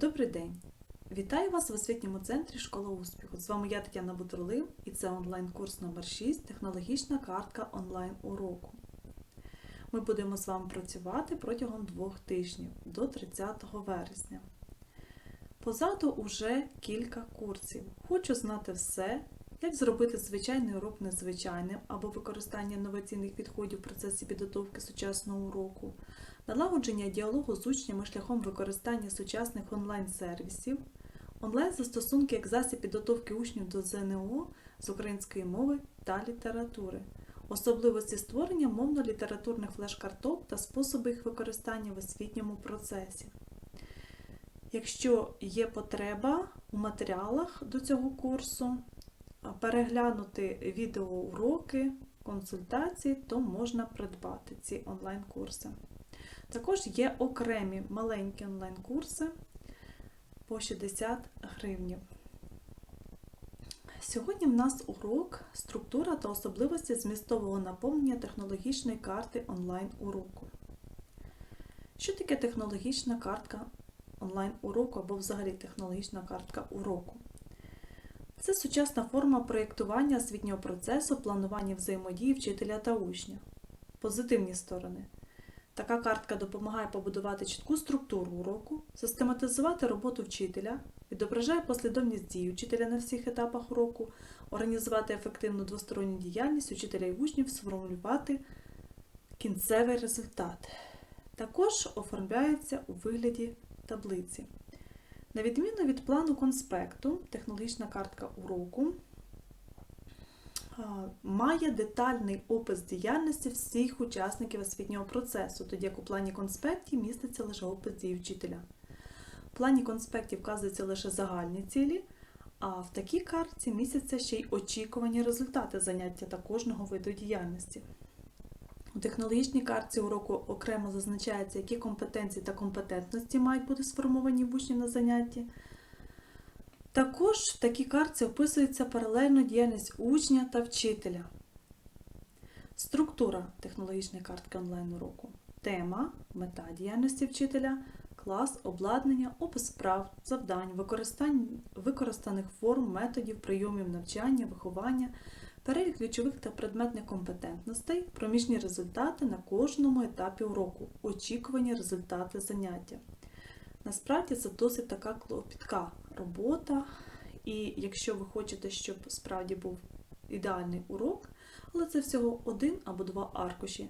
Добрий день! Вітаю вас в освітньому центрі Школа успіху. З вами я Тетяна Бутурлив і це онлайн-курс номер 6 Технологічна картка онлайн-уроку. Ми будемо з вами працювати протягом двох тижнів до 30 вересня. Позаду уже кілька курсів. Хочу знати все, як зробити звичайний урок незвичайним або використання інноваційних підходів в процесі підготовки сучасного уроку, налагодження діалогу з учнями шляхом використання сучасних онлайн-сервісів, онлайн-застосунки як засіб підготовки учнів до ЗНО з української мови та літератури, особливості створення мовно-літературних флеш-карток та способи їх використання в освітньому процесі. Якщо є потреба у матеріалах до цього курсу, переглянути відеоуроки, консультації, то можна придбати ці онлайн-курси. Також є окремі маленькі онлайн-курси по 60 гривнів. Сьогодні в нас урок структура та особливості змістового наповнення технологічної карти онлайн-уроку. Що таке технологічна картка онлайн-уроку або взагалі технологічна картка уроку? Це сучасна форма проєктування освітнього процесу, планування взаємодії вчителя та учня. Позитивні сторони. Така картка допомагає побудувати чітку структуру уроку, систематизувати роботу вчителя, відображає послідовність дій учителя на всіх етапах уроку, організувати ефективну двосторонню діяльність учителя і учнів, сформулювати кінцевий результат. Також оформляється у вигляді таблиці. На відміну від плану конспекту, технологічна картка уроку має детальний опис діяльності всіх учасників освітнього процесу, тоді як у плані конспекті міститься лише опис дій вчителя. В плані конспекті вказуються лише загальні цілі, а в такій картці містяться ще й очікувані результати заняття та кожного виду діяльності. У технологічній картці уроку окремо зазначається, які компетенції та компетентності мають бути сформовані в учнів на занятті. Також в такій картці описується паралельно діяльність учня та вчителя. Структура технологічної картки онлайн-уроку. Тема, мета діяльності вчителя, клас, обладнання, опис справ, завдань, використаних форм, методів, прийомів навчання, виховання, перелік ключових та предметних компетентностей, проміжні результати на кожному етапі уроку, очікувані результати заняття. Насправді це досить така клопітка робота, і якщо ви хочете, щоб справді був ідеальний урок, але це всього один або два аркуші,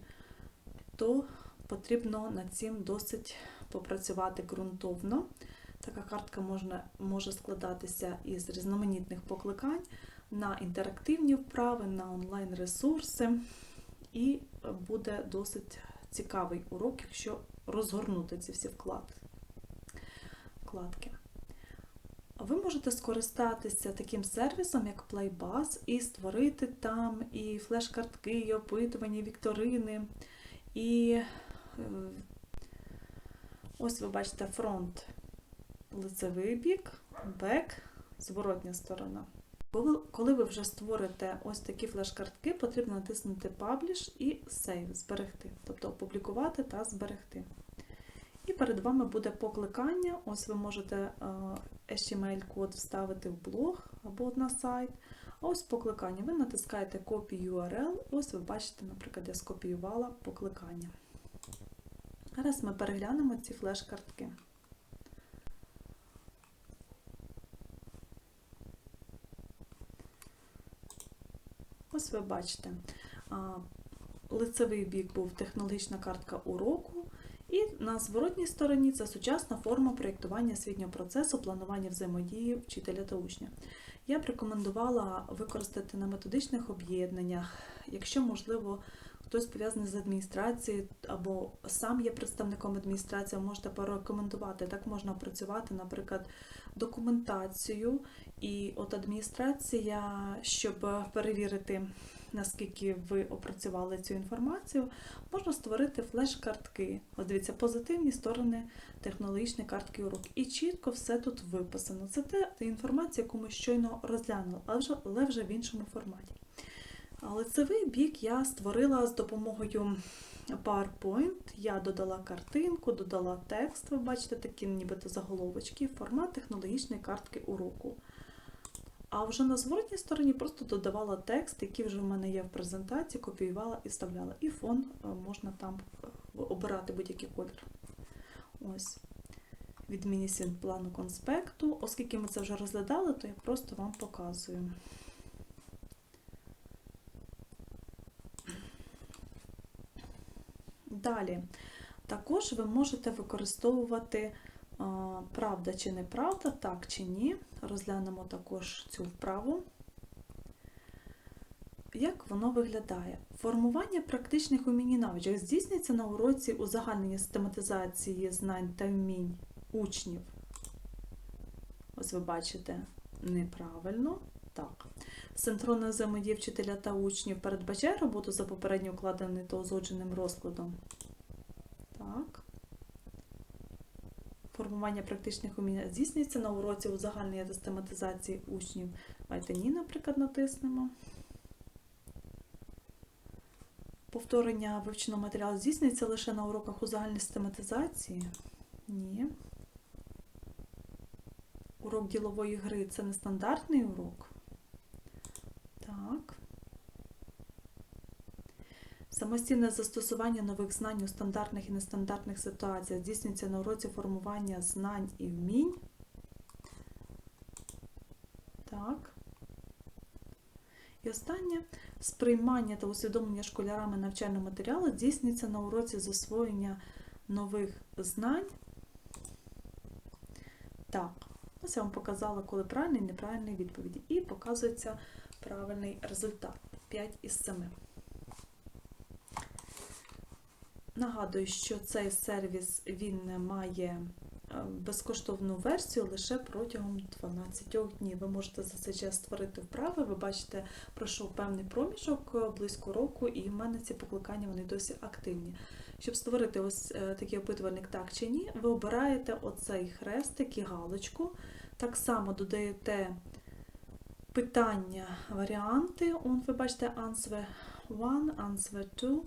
то потрібно над цим досить попрацювати ґрунтовно. Така картка можна, може складатися із різноманітних покликань на інтерактивні вправи, на онлайн-ресурси, і буде досить цікавий урок, якщо розгорнути ці всі вкладки. Ви можете скористатися таким сервісом, як Playbuzz, і створити там і флеш-картки, і опитування, і вікторини. І е, ось ви бачите фронт, лицевий бік, бек, зворотня сторона. Коли ви вже створите ось такі флеш-картки, потрібно натиснути Publish і Save, зберегти, тобто опублікувати та зберегти. І перед вами буде покликання. Ось ви можете HTML-код вставити в блог або на сайт. А ось покликання. Ви натискаєте Copy URL. Ось ви бачите, наприклад, я скопіювала покликання. Зараз ми переглянемо ці флеш-картки. Ось ви бачите, лицевий бік був технологічна картка уроку. І на зворотній стороні це сучасна форма проєктування освітнього процесу, планування взаємодії вчителя та учня. Я б рекомендувала використати на методичних об'єднаннях, якщо, можливо, хтось пов'язаний з адміністрацією або сам є представником адміністрації, можете порекомендувати. Так можна опрацювати, наприклад, документацію. І от адміністрація, щоб перевірити наскільки ви опрацювали цю інформацію, можна створити флеш-картки. От дивіться, позитивні сторони технологічної картки урок. І чітко все тут виписано. Це те інформація, яку ми щойно розглянули, але вже в іншому форматі. Лицевий бік я створила з допомогою PowerPoint. Я додала картинку, додала текст, ви бачите, такі нібито заголовочки, формат технологічної картки уроку. А вже на зворотній стороні просто додавала текст, який вже в мене є в презентації, копіювала і вставляла. І фон е, можна там е, обирати будь-який колір. Ось. Відмінність від плану конспекту. Оскільки ми це вже розглядали, то я просто вам показую. Далі. Також ви можете використовувати правда чи неправда, так чи ні. Розглянемо також цю вправу. Як воно виглядає? Формування практичних умінь і навичок здійснюється на уроці узагальнення систематизації знань та вмінь учнів. Ось ви бачите неправильно. Так. Синхронна взаємодія вчителя та учнів передбачає роботу за попередньо укладеним та узгодженим розкладом. Так. Формування практичних умінь здійснюється на уроці узагальнення та систематизації учнів. Давайте ні, наприклад, натиснемо. Повторення вивченого матеріалу здійснюється лише на уроках узагальнення систематизації. Ні. Урок ділової гри це не стандартний урок. Так. Самостійне застосування нових знань у стандартних і нестандартних ситуаціях здійснюється на уроці формування знань і вмінь. Так. І останнє сприймання та усвідомлення школярами навчального матеріалу здійснюється на уроці засвоєння нових знань. Так, ось я вам показала, коли правильні і неправильні відповіді. І показується правильний результат 5 із 7. Нагадую, що цей сервіс він має безкоштовну версію лише протягом 12 днів. Ви можете за цей час створити вправи. Ви бачите, пройшов певний проміжок близько року, і в мене ці покликання вони досі активні. Щоб створити ось такий опитувальник так чи ні, ви обираєте оцей хрестик і галочку. Так само додаєте питання, варіанти. Он, ви бачите, answer 1, answer 2.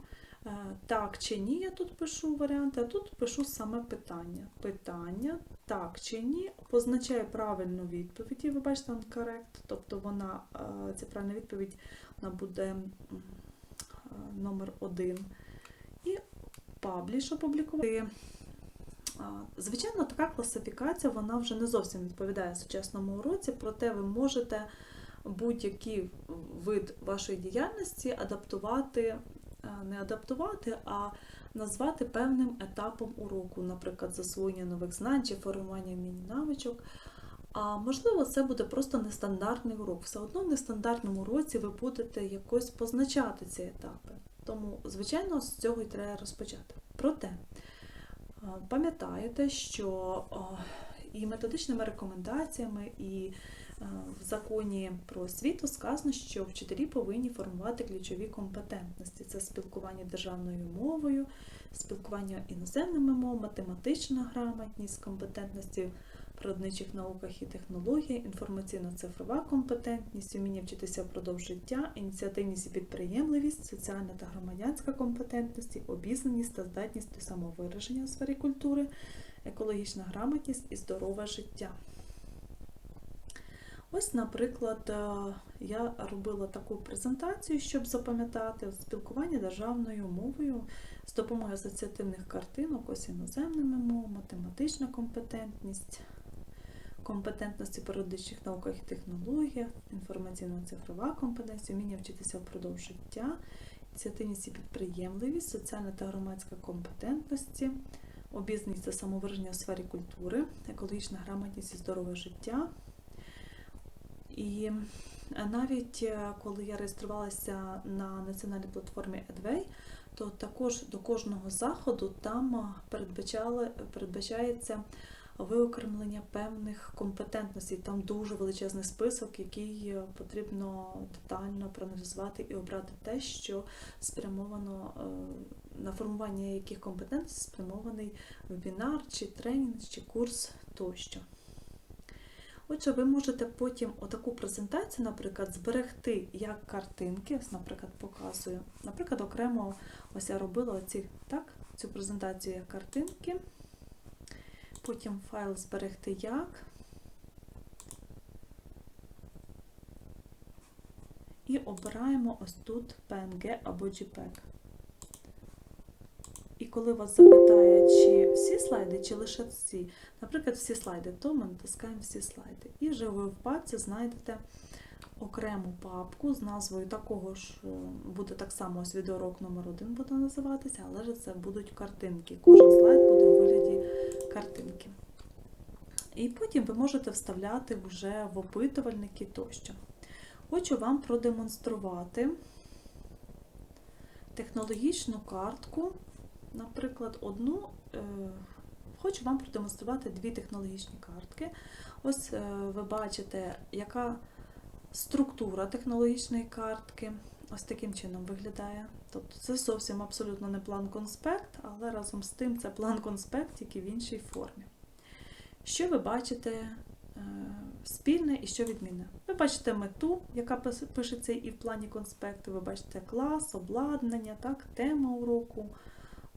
Так чи ні, я тут пишу варіанти, а тут пишу саме питання. Питання, так чи ні, позначаю правильну відповідь. І ви бачите, correct, тобто вона, ця правильна відповідь вона буде номер один. І пабліш опублікувати. Звичайно, така класифікація вона вже не зовсім відповідає сучасному уроці, проте ви можете будь-який вид вашої діяльності адаптувати не адаптувати, а назвати певним етапом уроку, наприклад, засвоєння нових знань чи формування міні-навичок. А можливо, це буде просто нестандартний урок. Все одно в нестандартному уроці ви будете якось позначати ці етапи. Тому, звичайно, з цього і треба розпочати. Проте, пам'ятаєте, що і методичними рекомендаціями, і в законі про освіту сказано, що вчителі повинні формувати ключові компетентності: це спілкування державною мовою, спілкування іноземними мовами, математична грамотність, компетентності в природничих науках і технології, інформаційно-цифрова компетентність, вміння вчитися впродовж життя, ініціативність і підприємливість, соціальна та громадянська компетентність, обізнаність та здатність до самовираження у сфері культури, екологічна грамотність і здорове життя. Ось, наприклад, е, я робила таку презентацію, щоб запам'ятати спілкування державною мовою з допомогою асоціативних картинок, ось іноземними мовами, математична компетентність, компетентності в періодичних науках і технологіях, інформаційно-цифрова компетентність, вміння вчитися впродовж життя, ініціативність і підприємливість, соціальна та громадська компетентності, обізнаність та самовираження у сфері культури, екологічна грамотність і здорове життя. І е, навіть е, коли я реєструвалася на національній платформі Edway, то також до кожного заходу там е, передбачається виокремлення певних компетентностей. Там дуже величезний список, який потрібно детально проаналізувати і обрати те, що спрямовано на формування яких компетентностей спрямований вебінар, чи тренінг, чи курс тощо. Отже, ви можете потім отаку презентацію, наприклад, зберегти як картинки. Ось, наприклад, показую. Наприклад, окремо ось я робила оці, так, цю презентацію як картинки. Потім файл зберегти як. І обираємо ось тут PNG або JPEG. І коли вас запитає, чи всі слайди, чи лише ці, наприклад, всі слайди, то ми натискаємо всі слайди. І вже ви в папці знайдете окрему папку з назвою такого ж, е, буде так само ось відеоурок номер 1 буде називатися, але ж це будуть картинки. Кожен слайд буде у вигляді картинки. І потім ви можете вставляти вже в опитувальники тощо. Хочу вам продемонструвати технологічну картку. Наприклад, одну, е, хочу вам продемонструвати дві технологічні картки. Ось е, ви бачите, яка структура технологічної картки. Ось таким чином виглядає. Тобто це зовсім абсолютно не план-конспект, але разом з тим це план-конспект, тільки в іншій формі. Що ви бачите е, спільне і що відмінне? Ви бачите мету, яка пишеться і в плані конспекту, ви бачите клас, обладнання, так, тема уроку,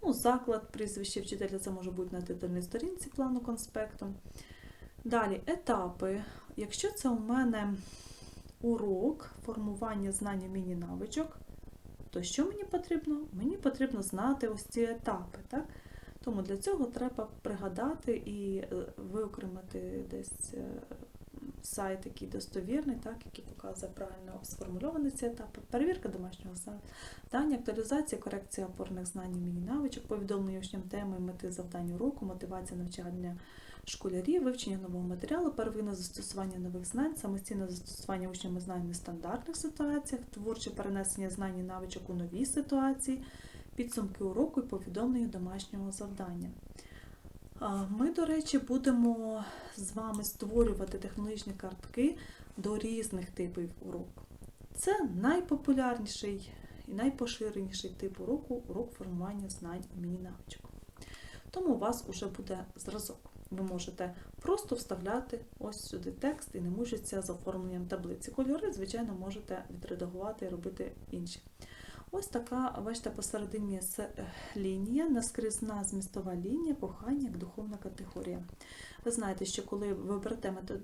ну, заклад, прізвище вчителя, це може бути на титульній сторінці плану конспекту. Далі етапи. Якщо це у мене урок формування знань умінь і навичок, то що мені потрібно? Мені потрібно знати ось ці етапи. Так? Тому для цього треба пригадати і е, виокремити десь е, сайт, який достовірний, так, який показує правильно сформульовані ці етапи, перевірка домашнього завдання, актуалізація, корекція опорних знань і міні-навичок, повідомлення учням теми, мети завдань уроку, мотивація навчання школярів, вивчення нового матеріалу, первинне застосування нових знань, самостійне застосування учнями знань в нестандартних ситуаціях, творче перенесення знань і навичок у нові ситуації, підсумки уроку і повідомлення домашнього завдання. Ми, до речі, будемо з вами створювати технологічні картки до різних типів уроку. Це найпопулярніший і найпоширеніший тип уроку урок формування знань і міні-навичок. Тому у вас вже буде зразок. Ви можете просто вставляти ось сюди текст і не мучитися з оформленням таблиці. Кольори, звичайно, можете відредагувати і робити інші. Ось така, бачите, посередині лінія, наскрізна змістова лінія, кохання як духовна категорія. Ви знаєте, що коли ви берете метод...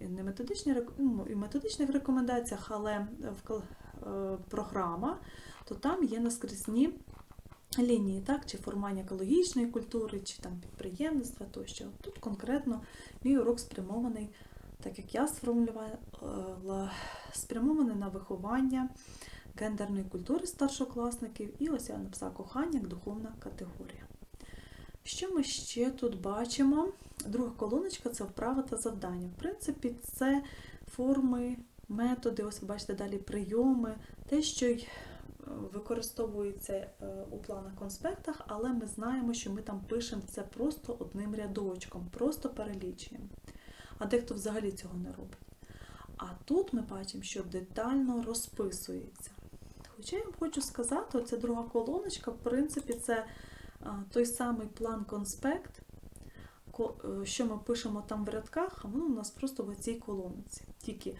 не методичні, ну, і методичних рекомендаціях, але в е, програма, то там є наскрізні лінії, так, чи формування екологічної культури, чи там підприємництва тощо. Тут конкретно мій урок спрямований, так як я сформулювала, спрямований на виховання гендерної культури старшокласників, і ось я написала кохання як духовна категорія. Що ми ще тут бачимо? Друга колоночка це вправа та завдання. В принципі, це форми, методи, ось ви бачите далі прийоми, те, що й е, використовується е, у планах конспектах, але ми знаємо, що ми там пишемо це просто одним рядочком, просто перелічуємо. А дехто взагалі цього не робить. А тут ми бачимо, що детально розписується. Хоча я вам хочу сказати, оця друга колоночка, в принципі, це той самий план конспект, е, що ми пишемо там в рядках, а воно у нас просто в цій колонці. Тільки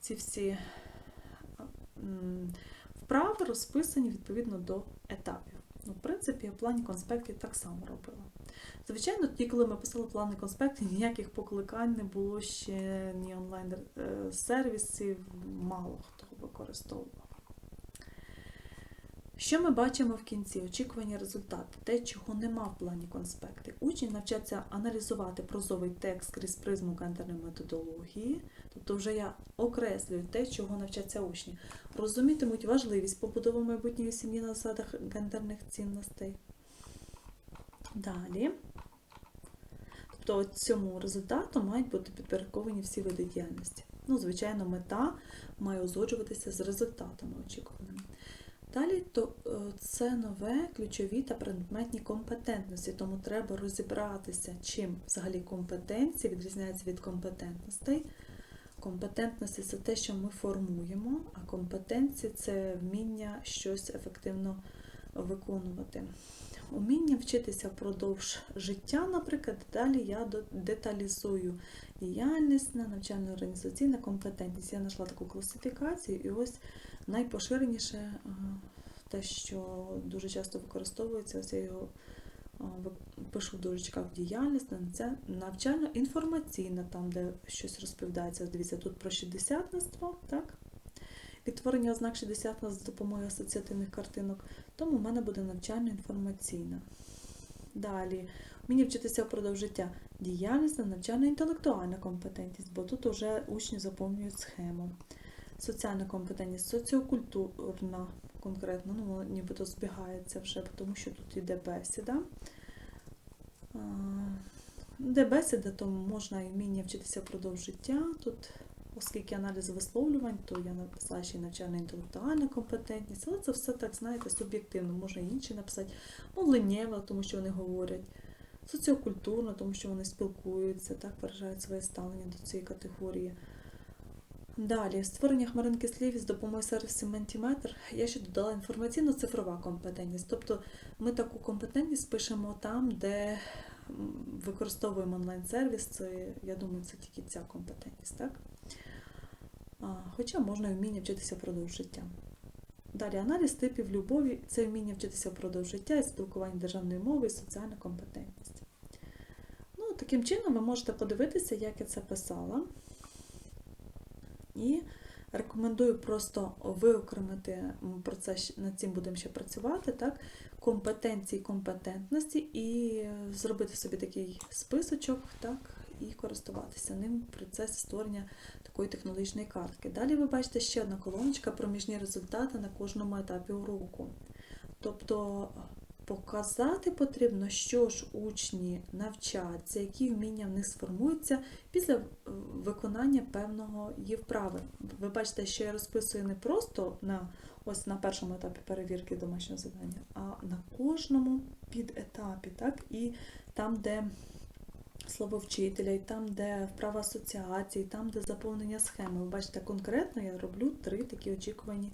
ці всі вправи розписані відповідно до етапів. Ну, в принципі, я в плані конспектів так само робила. Звичайно, тоді, коли ми писали плани конспектів, ніяких покликань не було ще ні онлайн-сервісів, мало хто використовував. Що ми бачимо в кінці? Очікування результату, те, чого нема в плані конспекти. Учні навчаться аналізувати прозовий текст крізь призму гендерної методології, тобто вже я окреслюю те, чого навчаться учні. Розумітимуть важливість побудови майбутньої сім'ї на засадах гендерних цінностей. Далі. Тобто цьому результату мають бути підпорядковані всі види діяльності. Ну, звичайно, мета має узгоджуватися з результатами очікуваними. Далі то е, це нове ключові та предметні компетентності, тому треба розібратися, чим взагалі компетенції відрізняються від компетентностей. Компетентності це те, що ми формуємо, а компетенції це вміння щось ефективно виконувати. уміння вчитися впродовж життя, наприклад, далі я деталізую діяльність на навчально-організаційна компетентність. Я знайшла таку класифікацію, і ось найпоширеніше е, те, що дуже часто використовується, ось я його е, пишу в дужечках діяльність, навча- навчально-інформаційна, там, де щось розповідається. Дивіться, тут про шістдесятництво, так? Відтворення ознак 60 з допомогою асоціативних картинок, тому в мене буде навчально-інформаційна. Далі, вміння вчитися впродовж життя. Діяльність, навчально-інтелектуальна компетентність, бо тут вже учні заповнюють схему. Соціальна компетентність, соціокультурна конкретно, ну нібито збігається вже, тому що тут йде бесіда. А, Де бесіда, то можна і вміння вчитися впродовж життя. Тут, оскільки аналіз висловлювань, то я написала ще й навчально-інтелектуальна компетентність, але це все так, знаєте, суб'єктивно. Можна інші написати. Мовленнєва, тому що вони говорять, соціокультурно, тому що вони спілкуються, так виражають своє ставлення до цієї категорії. Далі, створення хмаринки слів з допомогою сервісу Mentimeter я ще додала інформаційно-цифрова компетентність. Тобто ми таку компетентність пишемо там, де використовуємо онлайн-сервіс. Я думаю, це тільки ця компетентність, так? Хоча можна і вміння вчитися впродовж життя. Далі аналіз типів любові це вміння вчитися впродовж життя і спілкування державною мовою, і соціальна компетентність. Ну, таким чином ви можете подивитися, як я це писала. І рекомендую просто виокремити про це над цим будемо ще працювати, так? компетенції, компетентності, і зробити собі такий списочок, так, і користуватися ним в процесі створення такої технологічної картки. Далі ви бачите ще одна колоночка проміжні результати на кожному етапі уроку. Тобто показати потрібно, що ж учні навчаться, які вміння в них сформуються після е, виконання певного її вправи. Ви бачите, що я розписую не просто на ось на першому етапі перевірки домашнього завдання, а на кожному підетапі, так? І там, де слово вчителя, і там, де вправа асоціації, там, де заповнення схеми. Ви бачите, конкретно я роблю три такі очікувані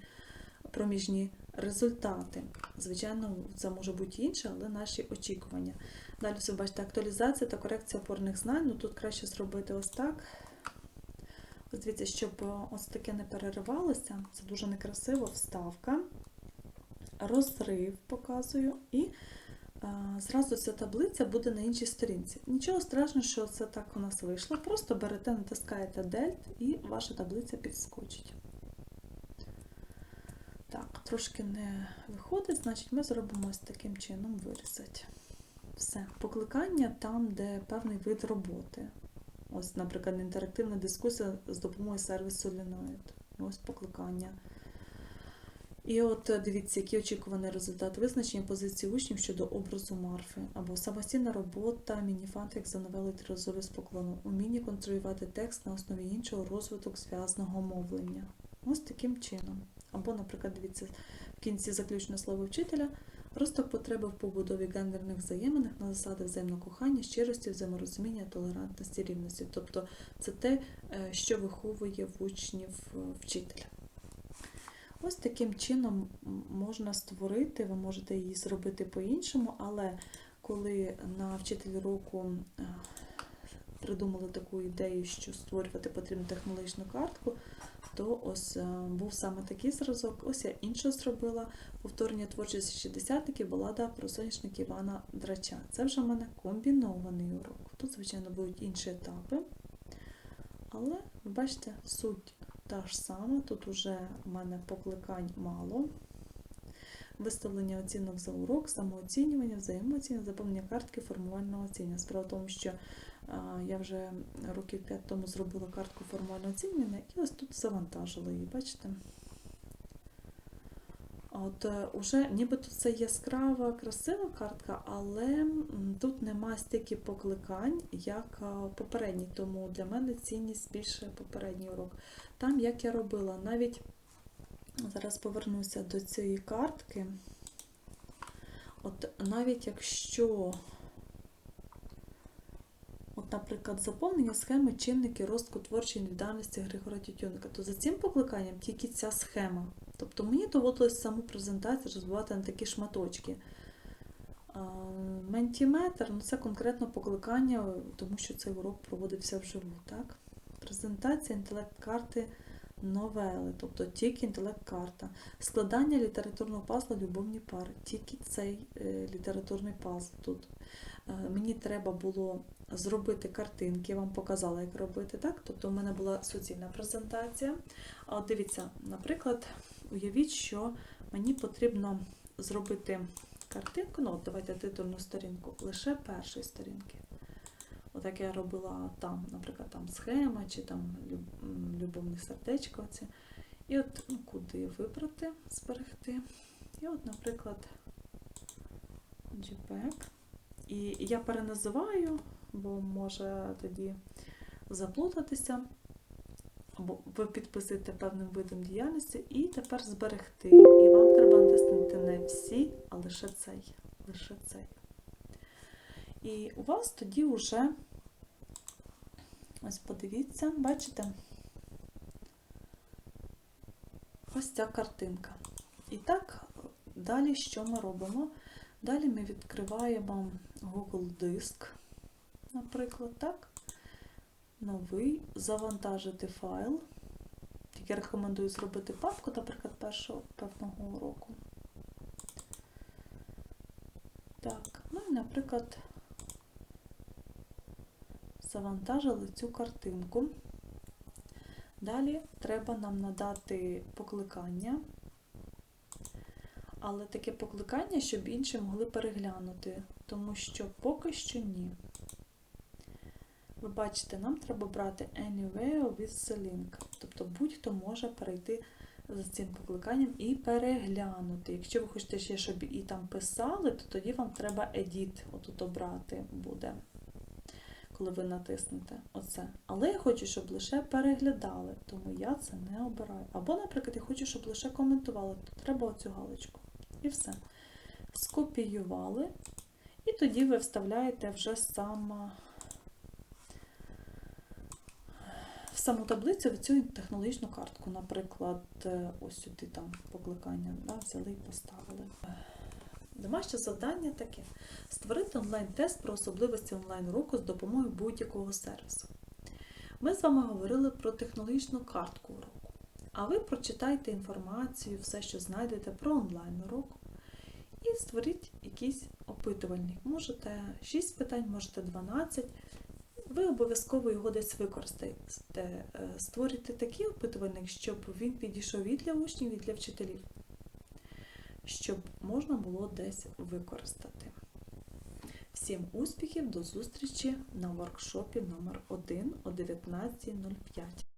проміжні результати. Звичайно, це може бути інше, але наші очікування. Далі ви бачите, актуалізація та корекція опорних знань. Ну тут краще зробити ось так. Ось дивіться, щоб ось таке не переривалося. Це дуже некрасиво. Вставка, розрив показую, і а, зразу ця таблиця буде на іншій сторінці. Нічого страшного, що це так у нас вийшло. Просто берете, натискаєте Дельт і ваша таблиця підскочить. Трошки не виходить, значить ми зробимо ось таким чином вирізати. Все. Покликання там, де певний вид роботи. Ось, наприклад, інтерактивна дискусія з допомогою сервісу Linoid. Ось покликання. І от е, дивіться, який очікуваний результат визначення позиції учнів щодо образу Марфи, або самостійна робота, мініфантрик за новелою тризові з поклону, уміння конструювати текст на основі іншого розвиток зв'язного мовлення. Ось таким чином. Або, наприклад, дивіться, в кінці заключне слово вчителя росток потреби в побудові гендерних взаєминах на засади взаємного кохання, щирості, взаєморозуміння, толерантності, рівності. Тобто це те, е, що виховує в учнів е, вчителя. Ось таким чином можна створити, ви можете її зробити по-іншому, але коли на вчителі року е, придумали таку ідею, що створювати потрібну технологічну картку, то ось е, був саме такий зразок. Ось я інше зробила повторення творчості шістдесятників балада про соняшник Івана Драча. Це вже в мене комбінований урок. Тут, звичайно, будуть інші етапи. Але ви бачите, суть та ж сама. Тут вже в мене покликань мало. Виставлення оцінок за урок, самооцінювання, взаємооцінювання, заповнення картки формувального оцінювання. Справа в тому, що я вже років 5 тому зробила картку формувального оцінювання і ось тут завантажила її, бачите? От е, уже нібито це яскрава, красива картка, але тут нема стільки покликань, як е, попередній, тому для мене цінність більше попередній урок. Там, як я робила, навіть зараз повернуся до цієї картки. От навіть якщо, от, наприклад, заповнення схеми чинники ростку творчої індивідуальності Григора Тютюника, то за цим покликанням тільки ця схема. Тобто мені доводилось саму презентацію розбивати на такі шматочки. Ментіметр ну це конкретно покликання, тому що цей урок проводився вживу. Так? Презентація інтелект-карти новели, тобто тільки інтелект-карта. Складання літературного пазла любовні пари, тільки цей е, літературний пазл тут. Е, мені треба було зробити картинки, я вам показала, як робити. так? Тобто в мене була суцільна презентація. А от дивіться, наприклад, уявіть, що мені потрібно зробити картинку, ну от давайте титульну сторінку, лише першої сторінки. Отак я робила там, наприклад, там схема чи там люб- любовне сердечко. Оце. І от ну, куди вибрати, зберегти. І от, наприклад, JPEG. І я переназиваю, бо може тоді заплутатися. Або ви підписуєте певним видом діяльності і тепер зберегти. І вам треба натиснути не всі, а лише цей. Лише цей. І у вас тоді вже, ось подивіться, бачите, ось ця картинка. І так, далі що ми робимо? Далі ми відкриваємо Google Диск, наприклад, так. Новий, завантажити файл. Тільки рекомендую зробити папку, наприклад, першого певного уроку. Так, ну і, наприклад, завантажили цю картинку. Далі треба нам надати покликання, але таке покликання, щоб інші могли переглянути, тому що поки що ні. Ви бачите, нам треба брати anywhere with the link. Тобто будь-хто може перейти за цим покликанням і переглянути. Якщо ви хочете ще, щоб і там писали, то тоді вам треба edit отут обрати буде, коли ви натиснете оце. Але я хочу, щоб лише переглядали, тому я це не обираю. Або, наприклад, я хочу, щоб лише коментували, то треба оцю галочку. І все. Скопіювали. І тоді ви вставляєте вже сам в саму таблицю в цю технологічну картку. Наприклад, е, ось сюди там покликання да, взяли і поставили. Домашнє завдання таке: створити онлайн-тест про особливості онлайн-уроку з допомогою будь-якого сервісу. Ми з вами говорили про технологічну картку уроку. А ви прочитайте інформацію, все, що знайдете про онлайн-урок, і створіть якийсь опитувальник. Можете 6 питань, можете 12. Ви обов'язково його десь використаєте. Е, Створюйте такий опитувальник, щоб він підійшов і для учнів, і для вчителів, щоб можна було десь використати. Всім успіхів, до зустрічі на воркшопі номер 1 о 19.05.